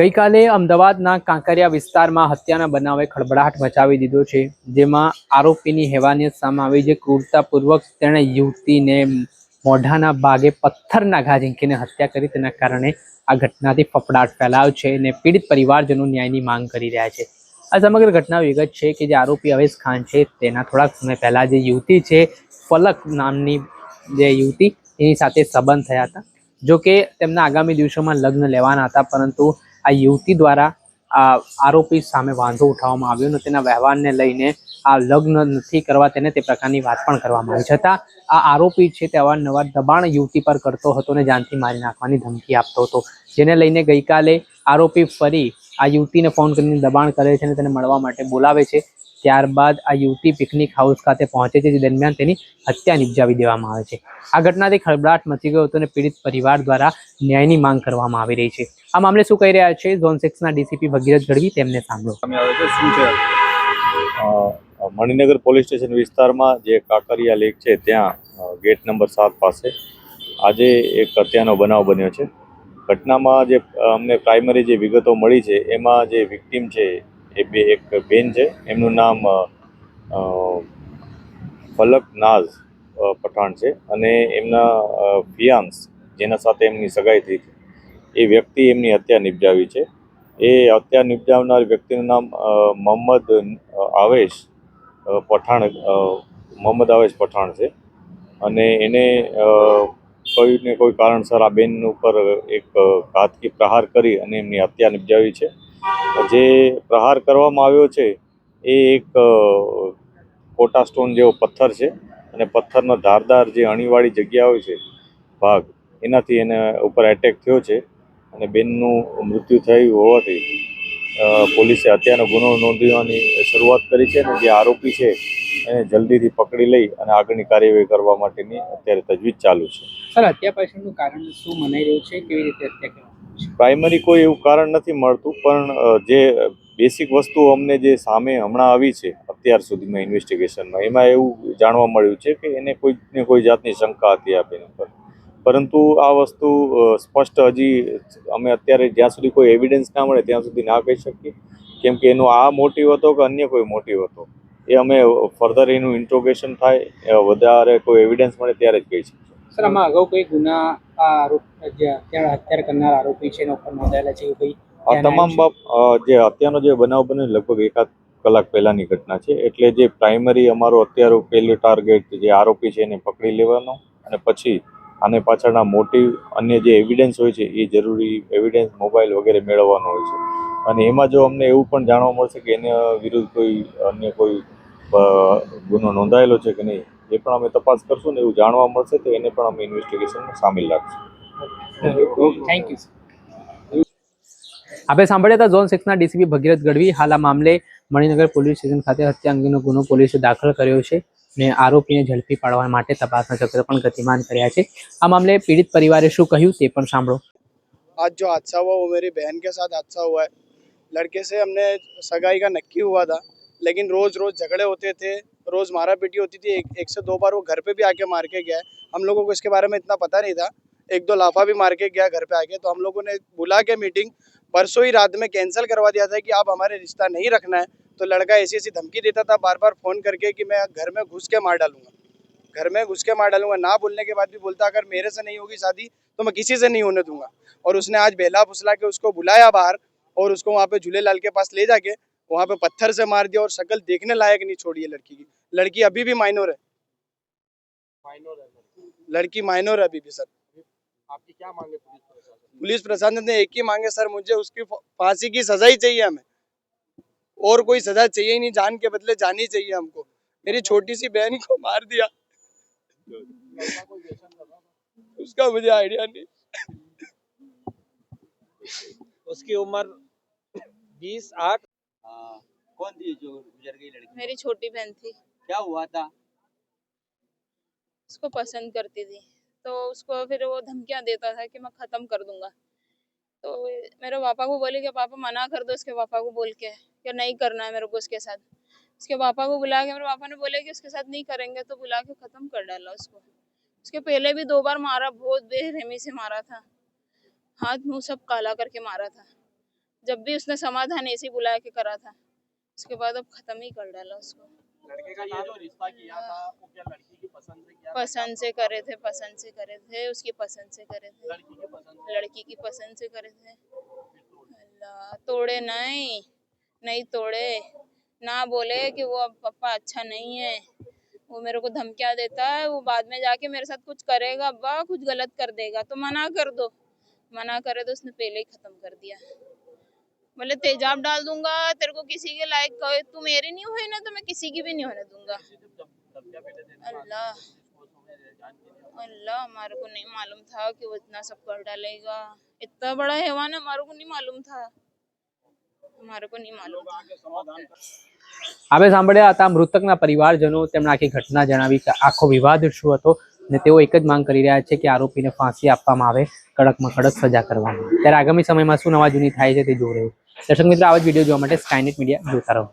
ગઈકાલે અમદાવાદના કાંકરિયા વિસ્તારમાં હત્યાના બનાવે ખળભળાટ મચાવી દીધો છે, જેમાં આરોપીની હેવાનિયત સામે આવી જે ક્રૂરતાપૂર્વક તેણે યુવતીને મોઢાના ભાગે પથ્થરના ઘા ઝીંકીને હત્યા કરી, તેના કારણે આ ઘટનાથી ફફડાટ ફેલાયો છે અને પીડિત પરિવારજનો ન્યાયની માંગ કરી રહ્યા છે. આ સમગ્ર ઘટના વિગત છે કે જે આરોપી અવેશ ખાન છે, તેના થોડાક સમય પહેલાં જે યુવતી છે, ફલક નામની જે યુવતી, એની સાથે સંબંધ થયા હતા. જો કે તેમના આગામી દિવસોમાં લગ્ન લેવાના હતા, પરંતુ આ યુવતી દ્વારા આ આરોપી સામે વાંધો ઉઠાવવામાં આવ્યો અને તેના વ્યવહારને લઈને આ લગ્ન નથી કરવા તેને તે પ્રકારની વાત પણ કરવામાં આવી. છતાં આ આરોપી છે તે અવારનવાર દબાણ યુવતી પર કરતો હતો અને જાનથી મારી નાખવાની ધમકી આપતો હતો. જેને લઈને ગઈકાલે આરોપી ફરી આ યુવતીને ફોન કરીને દબાણ કરે છે અને તેને મળવા માટે બોલાવે છે. ત્યારબાદ આ યુવતી પિકનિક હાઉસ ખાતે પહોંચે છે, જે દરમિયાન તેની હત્યા નિપજાવી દેવામાં આવે છે. આ ઘટનાથી ખળભળાટ મચી ગયો હતો અને પીડિત પરિવાર દ્વારા ન્યાયની માંગ કરવામાં આવી રહી છે. આ મામલે શું કહી રહ્યા છે? ઝોન સિક્સના ડીસીપી ભગીરથ ગઢવી તેમને સાંભળો. મણિનગર પોલીસ સ્ટેશન વિસ્તારમાં જે કાંકરિયા લેક છે, ત્યાં ગેટ નંબર સાત પાસે આજે એક હત્યાનો બનાવ બન્યો છે. ઘટનામાં જે અમને પ્રાઇમરી જે વિગતો મળી છે, એમાં જે વિક્ટીમ છે, એ બે, એક બેન છે. એમનું નામ ફલક નાઝ પઠાણ છે. અને એમના ફિયાન્સ જેના સાથે એમની સગાઈ થઈ એ વ્યક્તિ એમની હત્યા નિપજાવી છે. એ હત્યા નિપજાવનાર વ્યક્તિનું નામ મોહમ્મદ આવેશ પઠાણ મોહમ્મદ આવેશ પઠાણ છે. અને એને કોઈને કોઈ કારણસર આ બેન ઉપર એક ઘાતકી પ્રહાર કરી અને એમની હત્યા નિપજાવી છે. જે પ્રહાર કરવામાં આવ્યો છે એ એક કોટા સ્ટોન જેવો પથ્થર છે અને પથ્થરનો ધારદાર જે અણીવાળી જગ્યા હોય છે, ભાગ, એનાથી એને ઉપર એટેક થયો છે. અને બેનનું મૃત્યુ થયું હોવાથી પોલીસે હત્યાનો ગુનો નોંધવાની શરૂઆત કરી છે અને જે આરોપી છે એને જલ્દીથી પકડી લઈ અને આગળની કાર્યવાહી કરવા માટેની અત્યારે તજવીજ ચાલુ છે. સર હત્યા પાછળનું કારણ શું મનાઈ રહ્યું છે? કેવી રીતે હત્યા પ્રાઇમરી કોઈ એવું કારણ નથી મળતું પણ જે બેસિક વસ્તુ અમને જે સામે હમણાં આવી છે અત્યાર સુધીમાં ઇન્વેસ્ટિગેશનમાં એમાં એવું જાણવા મળ્યું છે કે એને કોઈ ને કોઈ જાતની શંકા હતી આ બેન પર પરંતુ આ વસ્તુ સ્પષ્ટ હજી અમે અત્યારે જ્યાં સુધી કોઈ એવિડન્સ ના મળે ત્યાં સુધી ના કહી શકીએ. કેમ કે એનો આ મોટિવ હતો કે અન્ય કોઈ મોટિવ હતો? એ અમે ફર્ધર એનું ઇન્ટ્રોગેશન થાય વધારે કોઈ એવિડન્સ મળે ત્યારે જ કહી શકીએ. સર આમાં અગાઉ કોઈ ગુના આરોપ હત્યા હત્યા કરનાર આરોપી છે એના ઉપર નોંધાયેલા છે કોઈ આ તમામ બાબ જે હત્યાનો જે બનાવ બને લગભગ એકાદ કલાક પહેલાની ઘટના છે. એટલે જે પ્રાઇમરી અમારો અત્યારે પહેલું ટાર્ગેટ જે આરોપી છે એને પકડી લેવાનો અને પછી આને પાછળના મોટિવ અન્ય જે એવિડન્સ હોય છે, એ જરૂરી એવિડન્સ મોબાઈલ વગેરે મેળવવાનો હોય છે. અને એમાં જો અમને એવું પણ જાણવા મળશે કે એના વિરુદ્ધ કોઈ અન્ય કોઈ ગુનો નોંધાયેલો છે કે નહીં, એ પણ અમે તપાસ કરશું ને એવું જાણવા મળશે તો એને પણ અમે ઇન્વેસ્ટિગેશનમાં સામેલ રાખશું. થેન્ક યુ આપણે સાંભળ્યા હતા ઝોન સિક્સના ડીસીપી ભગીરથ ગઢવી હાલ આ મામલે મણિનગર પોલીસ સ્ટેશન ખાતે હત્યા અંગેનો ગુનો પોલીસે દાખલ કર્યો છે. અને આરોપીને ઝડપી પાડવા માટે તપાસના ચક્ર પણ ગતિમાન કર્યા છે આ મામલે પીડિત પરિવારે શું કહ્યું તે પણ સાંભળો आज जो हादसा हुआ वो मेरी बहन के साथ हादसा हुआ है लड़के से हमने सगाई का नक्की हुआ था लेकिन रोज़ रोज़ झगड़े होते थे रोज़ मारा पीटी होती थी एक, एक से दो बार वो घर पे भी आके मार के गया है हम लोगों को इसके बारे में इतना पता नहीं था एक दो लाफा भी मार के गया घर पे आके तो हम लोगों ने बुला के मीटिंग परसों ही रात में कैंसिल करवा दिया था कि आप हमारे रिश्ता नहीं रखना है तो लड़का ऐसी ऐसी धमकी देता था बार बार फ़ोन करके कि मैं घर में घुस के मार डालूँगा। घर में घुस के मार डालूँगा ना बोलने के बाद भी बोलता अगर मेरे से नहीं होगी शादी तो मैं किसी से नहीं होने दूँगा। और उसने आज बेला फुसला के उसको बुलाया बाहर और उसको वहाँ पे झूलेलाल के पास ले जाके वहाँ पे पत्थर से मार दिया और शक्ल देखने लायक नहीं छोड़ी है लड़की की। लड़की अभी भी माइनर है। लड़की। माइनर है अभी भी सर। आपकी क्या मांगे पुलिस प्रशासन ने एक ही मांगे सर मुझे उसकी फांसी की सजा ही चाहिए हमें। और कोई सजा चाहिए ही नहीं जान के बदले जानी चाहिए हमको। मेरी छोटी सी बहन को मार दिया। उसका मुझे आइडिया नहीं। उसकी उम्र बीस आठ। हाँ, कौन थी जो गुजर गई लड़की? मेरी छोटी बहन थी। क्या हुआ था? उसको पसंद करती थी। तो उसको फिर वो धमकियाँ देता था कि मैं ख़त्म कर दूँगा। तो मेरे पापा को बोले कि पापा मना कर दो उसके पापा को बोल के। कि नहीं करना है मेरे को उसके साथ। उसके पापा को बुला के मेरे पापा ने बोले कि उसके साथ नहीं करेंगे तो बुला के ख़त्म कर डाला उसको। उसके पहले भी दो बार मारा बहुत बेरहमी से मारा था। हाथ मुँह सब काला करके मारा था। जब भी उसने समाधान ऐसे ही बुला के करा था उसके बाद अब खत्म ही कर डाला उसको। लड़के का ये जो रिश्ता किया था वो क्या लड़की की पसंद से किया पसंद से करे थे पसंद से करे थे उसकी पसंद से करे थे। लड़की की पसंद से? लड़की की पसंद से करे थे। अल्लाह तोड़े नहीं। नहीं तोड़े, ना बोले कि वो अब पापा अच्छा नहीं है। वो मेरे को धमकिया देता है, वो बाद में जाके मेरे साथ कुछ करेगा, अब्बा कुछ गलत कर देगा तो मना कर दो। मना करे तो उसने पहले ही खत्म कर दिया। बोले, तेजाब डाल दूँगा, तेरे को किसी के लायक कहे तू मेरी नहीं हुई ना तो मैं किसी की भी नहीं होने दूँगा। अल्लाह अल्लाह, हमारे को नहीं मालूम था कि वो इतना सब कर डालेगा। इतना बड़ा हैवान हमारे को नहीं मालूम था। हमारे को नहीं मालूम था आगे समाधान कर આપણે સાંભળ્યા હતા મૃતકના પરિવારજનો તેમણે આખી ઘટના જણાવી કે આખો વિવાદ શું હતો ને તેઓ એક જ માંગ કરી રહ્યા છે કે આરોપીને ફાંસી આપવામાં આવે કડકમાં કડક સજા કરવામાં આવે ત્યારે આગામી સમયમાં શું નવા જૂની થાય છે તે જોવું રહ્યું દર્શક મિત્રો આવા જ વિડીયો જોવા માટે સ્કાયનેટ મીડિયા જોતા રહો